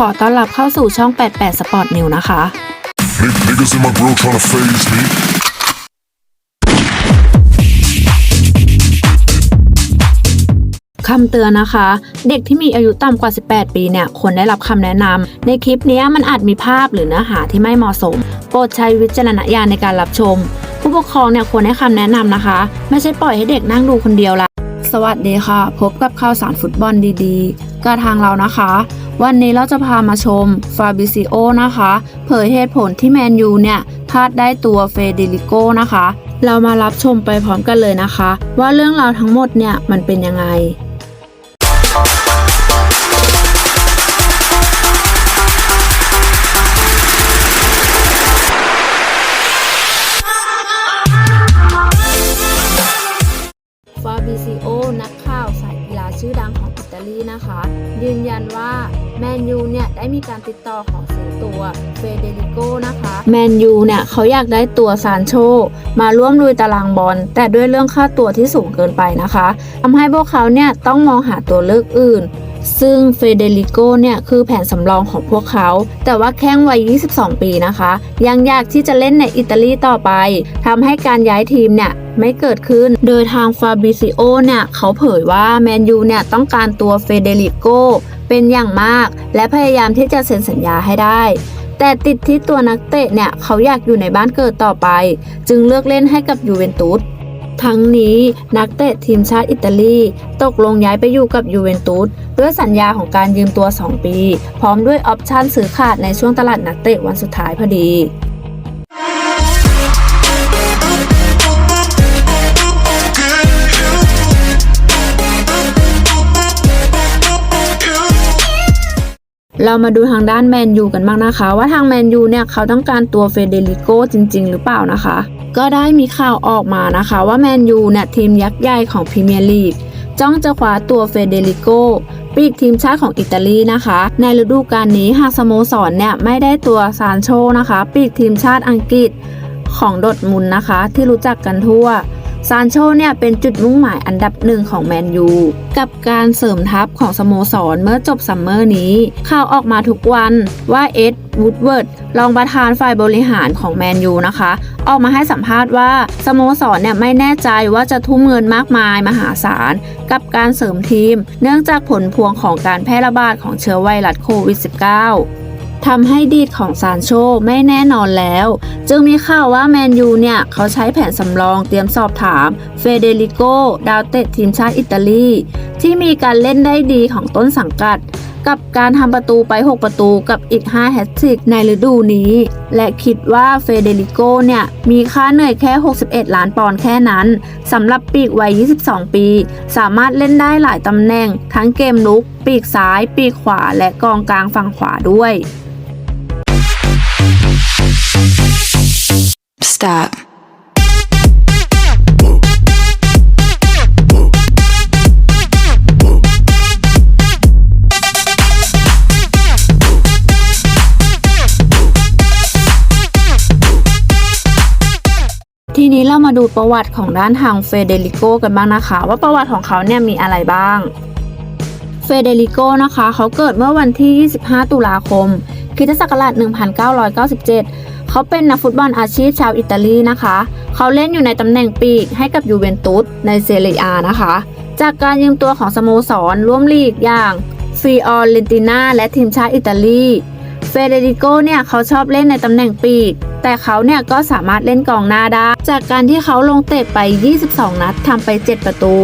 ขอต้อนรับเข้าสู่ช่อง 88 Sport New นะคะ Niggas in my grill tryna phase me. คำเตือนนะคะ เด็กที่มีอายุต่ำกว่า 18 ปีเนี่ยควรได้รับคำแนะนำในคลิปนี้มันอาจมีภาพหรือเนื้อหาที่ไม่เหมาะสม โปรดใช้วิจารณญาณในการรับชม ผู้ปกครองเนี่ยควรให้คำแนะนำนะคะ ไม่ใช่ปล่อยให้เด็กนั่งดูคนเดียวละสวัสดีค่ะ พบกับข่าวสารฟุตบอลดีๆกับทางเรานะคะ วันนี้เราจะพามาชมฟาบิซิโอนะคะ เผยเหตุผลที่แมนยูเนี่ยพลาดได้ตัวเฟเดริโกนะคะ เรามารับชมไปพร้อมกันเลยนะคะ ว่าเรื่องราวทั้งหมดเนี่ยมันเป็นยังไงฟาบิซิโอนักข่าวสายกีฬาชื่อดังของอิตาลีนะคะ ยืนยันว่า แมนยูเนี่ยได้มีการติดต่อขอซื้อตัวเฟเดริโกนะคะแมนยูเนี่ยเขาอยากได้ตัวซานโช มาร่วมลุยตารางบอล แต่ด้วยเรื่องค่าตัวที่สูงเกินไปนะคะทำให้พวกเขาเนี่ยต้องมองหาตัวเลือกอื่นซึ่งเฟเดริโกเนี่ยคือแผนสำรองของพวกเขา แต่ว่าแข้งวัย 22 ปีนะคะ ยังอยากที่จะเล่นในอิตาลีต่อไป ทำให้การย้ายทีมเนี่ยไม่เกิดขึ้น โดยทางฟาบิซิโอเนี่ยเขาเผยว่าแมนยูเนี่ยต้องการตัวเฟเดริโก เป็นอย่างมาก และพยายามที่จะเซ็นสัญญาให้ได้ แต่ติดที่ตัวนักเตะเนี่ยเขาอยากอยู่ในบ้านเกิดต่อไป จึงเลือกเล่นให้กับยูเวนตุสทั้งนี้นักเตะทีมชาติอิตาลีตกลงย้ายไปอยู่กับยูเวนตุสด้วยสัญญาของการยืมตัว 2 ปี พร้อมด้วยออปชันซื้อขาดในช่วงตลาดนักเตะวันสุดท้ายพอดี เรามาดูทางด้านแมนยูกันบ้างนะคะ ว่าทางแมนยูเนี่ยเขาต้องการตัวเฟเดริโกจริง ๆ หรือเปล่านะคะ ก็ได้มีข่าวออกมานะคะว่าแมนยูเนี่ยทีมยักษ์ใหญ่ของพรีเมียร์ลีกจ้องจะคว้าตัวเฟเดริโกปีกทีมชาติของอิตาลีนะคะ ในฤดูกาลนี้หากสโมสรเนี่ยไม่ได้ตัวซานโชนะคะ ปีกทีมชาติอังกฤษของดอร์ทมุนนะคะ ที่รู้จักกันทั่ว ซานโชเนี่ยเป็นจุดมุ่งหมายอันดับหนึ่งของแมนยู กับการเสริมทัพของสโมสรเมื่อจบซัมเมอร์นี้ ข่าวออกมาทุกวันว่าเอ็ดวูดเวิร์ดรองประธานฝ่ายบริหารของแมนยูนะคะ ออกมาให้สัมภาษณ์ว่าสโมสรเนี่ยไม่แน่ใจว่าจะทุ่มเงินมากมายมหาศาล กับการเสริมทีม เนื่องจากผลพวงของการแพร่ระบาดของเชื้อไวรัสโควิด -19 ทำให้ดีดของซานโชไม่แน่นอนแล้ว จึงมีข่าวว่าแมนยูเนี่ย เขาใช้แผนสำรองเตรียมสอบถามเฟเดริโกดาวเตะทีมชาติอิตาลี ที่มีการเล่นได้ดีของต้นสังกัด กับการทำประตูไป 6 ประตูกับอีก 5 แฮตทริกในฤดูนี้ และคิดว่าเฟเดริโกเนี่ย มีค่าเหนื่อยแค่ 61 ล้านปอนด์แค่นั้นสำหรับปีกวัย 22 ปี สามารถเล่นได้หลายตำแหน่ง ทั้งเกมลุก ปีกซ้าย ปีกขวาและกองกลางฝั่งขวาด้วย Stop. ทีนี้เรามาดูประวัติของด้านทางเฟเดริโกกันบ้างนะคะ ว่าประวัติของเขาเนี่ยมีอะไรบ้าง เฟเดริโกนะคะ เขาเกิดเมื่อวันที่ 25 ตุลาคม คริสตศักราช 1997 เขาเป็นนักฟุตบอลอาชีพชาวอิตาลีนะคะ เขาเล่นอยู่ในตำแหน่งปีกให้กับยูเวนตุสในเซเรียอานะคะ จากการยืมตัวของสโมสรร่วมลีกอย่างฟิออเรนติน่าและทีมชาติอิตาลีเฟเดริโกเนี่ยเขาชอบเล่นในตำแหน่งปีก แต่เขาเนี่ยก็สามารถเล่นกองหน้าได้ จากการที่เขาลงเตะไป 22 นัดทำไป 7 ประตู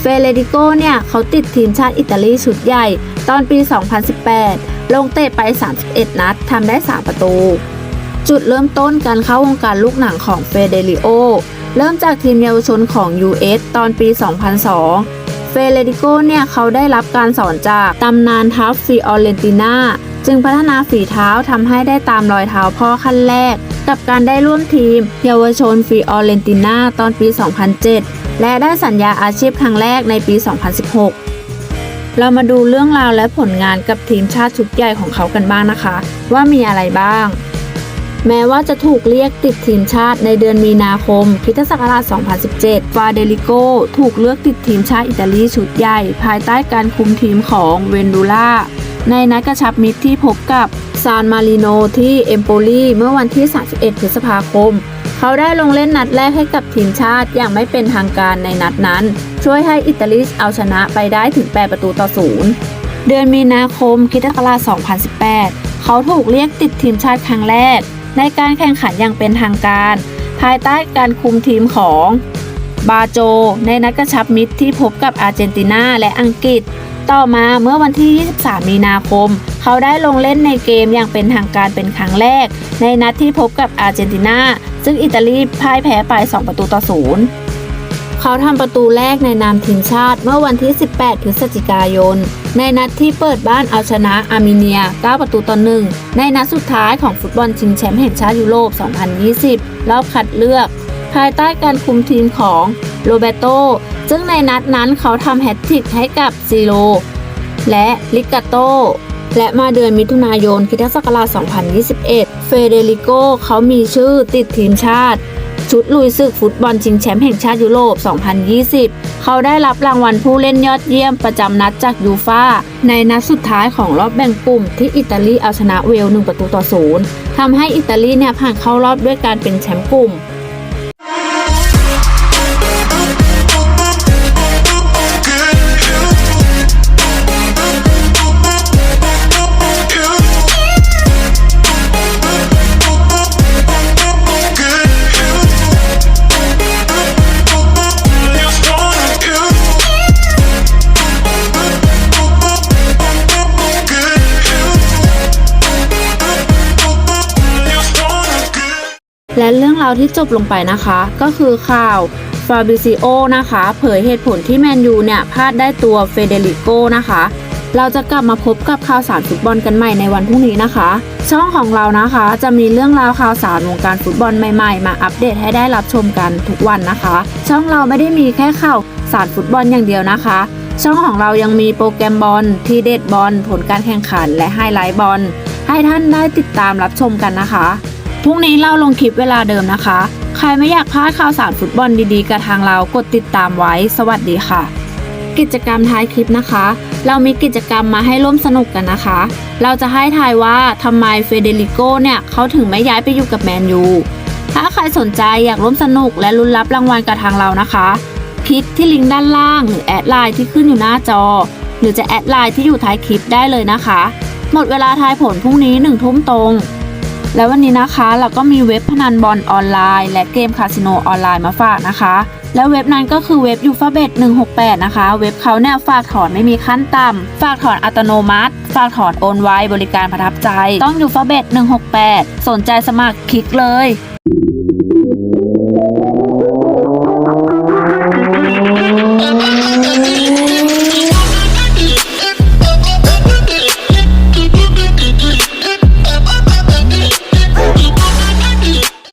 เฟเดริโกเนี่ยเขาติดทีมชาติอิตาลีชุดใหญ่ ตอนปี 2018 ลงเตะไป 31 นัดทำได้ 3 ประตู จุดเริ่มต้นการเข้าวงการลูกหนังของเฟเดริโอ เริ่มจากทีมเยาวชนของ US ตอนปี 2002 เฟเดริโกเนี่ยเขาได้รับการสอนจากตำนานทัพฟิออเรนติน่าจึงพัฒนาฝีเท้าทำให้ได้ตามรอยเท้าพ่อขั้นแรก กับการได้ร่วมทีม เยาวชนฟิออเรนติน่าตอนปี 2007 และได้สัญญาอาชีพครั้งแรกในปี 2016 เรามาดูเรื่องราวและผลงานกับทีมชาติชุดใหญ่ของเขากันบ้างนะคะ ว่ามีอะไรบ้าง แม้ว่าจะถูกเรียกติดทีมชาติในเดือนมีนาคมคริสตศักราช 2017 ฟาเดริโกถูกเลือกติดทีมชาติอิตาลีชุดใหญ่ ภายใต้การคุมทีมของเวนดูล่าในนัดกระชับมิตรที่พบกับซานมาริโนที่เอมโปลีเมื่อวันที่ 31 พฤษภาคม เขาได้ลงเล่นนัดแรกให้กับทีมชาติอย่างไม่เป็นทางการในนัดนั้น ช่วยให้อิตาลีเอาชนะไปได้ถึง 8 ประตูต่อศูนย์เดือนมีนาคมคริสตศักราช2018 เขาถูกเรียกติดทีมชาติครั้งแรก ในการแข่งขันอย่างเป็นทางการ ภายใต้การคุมทีมของบาโจ ในนัดกระชับมิตรที่พบกับอาร์เจนตินาและอังกฤษ ต่อมาเมื่อวันที่ 23 มีนาคม เขาได้ลงเล่นในเกมอย่างเป็นทางการเป็นครั้งแรก ในนัดที่พบกับอาร์เจนตินาซึ่งอิตาลีพ่ายแพ้ไป 2 ประตูต่อศูนย์ เขาทำประตูแรกในนามทีมชาติเมื่อวันที่ 18 พฤศจิกายน ในนัดที่เปิดบ้านเอาชนะอาร์เมเนีย 9 ประตูต่อหนึ่งในนัดสุดท้ายของฟุตบอลชิงแชมป์แห่งชาติยุโรป 2020 รอบคัดเลือก ภายใต้การคุมทีมของโรเบโตซึ่งในนัดนั้นเขาทำแฮตทริกให้กับซีโรและลิกาโตและมาเดือนมิถุนายนคริสตศักราช 2021 เฟเดริโกเขามีชื่อติดทีมชาติ ชุดลุยศึกฟุตบอลชิงแชมป์แห่งชาติยุโรป 2020 เขาได้รับรางวัลผู้เล่นยอดเยี่ยมประจำนัดจากยูฟาในนัดสุดท้ายของรอบแบ่งกลุ่มที่อิตาลีเอาชนะเวล 1 ประตูต่อศูนย์ทำให้อิตาลีเนี่ยผ่านเข้ารอบด้วยการเป็นแชมป์กลุ่ม และเรื่องราวที่จบลงไปนะคะ ก็คือข่าวฟาบิซิโอนะคะ เผยเหตุผลที่แมนยูเนี่ยพลาดได้ตัวเฟเดริโกนะคะ เราจะกลับมาพบกับข่าวสารฟุตบอลกันใหม่ในวันพรุ่งนี้นะคะ ช่องของเรานะคะจะมีเรื่องราวข่าวสารวงการฟุตบอลใหม่ๆ มาอัปเดตให้ได้รับชมกันทุกวันนะคะ ช่องเราไม่ได้มีแค่ข่าวสารฟุตบอลอย่างเดียวนะคะ ช่องของเรายังมีโปรแกรมบอลทีเด็ดบอลผลการแข่งขันและไฮไลท์บอลให้ท่านได้ติดตามรับชมกันนะคะ รุ่งนี้เราลงคลิปเวลาเดิมนะคะ ใครไม่อยากพลาดข่าวสารฟุตบอลดีๆกับทางเรากดติดตามไว้ สวัสดีค่ะ กิจกรรมท้ายคลิปนะคะ เรามีกิจกรรมมาให้ร่วมสนุกกันนะคะ เราจะให้ทายว่าทำไมเฟเดริโกเนี่ยเขาถึงไม่ย้ายไปอยู่กับแมนยู ถ้าใครสนใจอยากร่วมสนุกและลุ้นรับรางวัลกับทางเรานะคะ คลิกที่ลิงก์ด้านล่างหรือแอดไลน์ที่ขึ้นอยู่หน้าจอ หรือจะแอดไลน์ที่อยู่ท้ายคลิปได้เลยนะคะ หมดเวลาทายผลพรุ่งนี้หนึ่งทุ่มตรง และวันนี้นะคะเราก็มีเว็บพนันบอลออนไลน์ และเกมคาสิโนออนไลน์มาฝากนะคะ และเว็บนั้นก็คือเว็บยูฟาเบต168 นะคะ เว็บเขาเนี่ยฝากถอนไม่มีขั้นต่ำฝากถอนอัตโนมัติ ฝากถอนโอนไวบริการประทับใจ ต้องยูฟาเบต168 สนใจสมัครคลิกเลย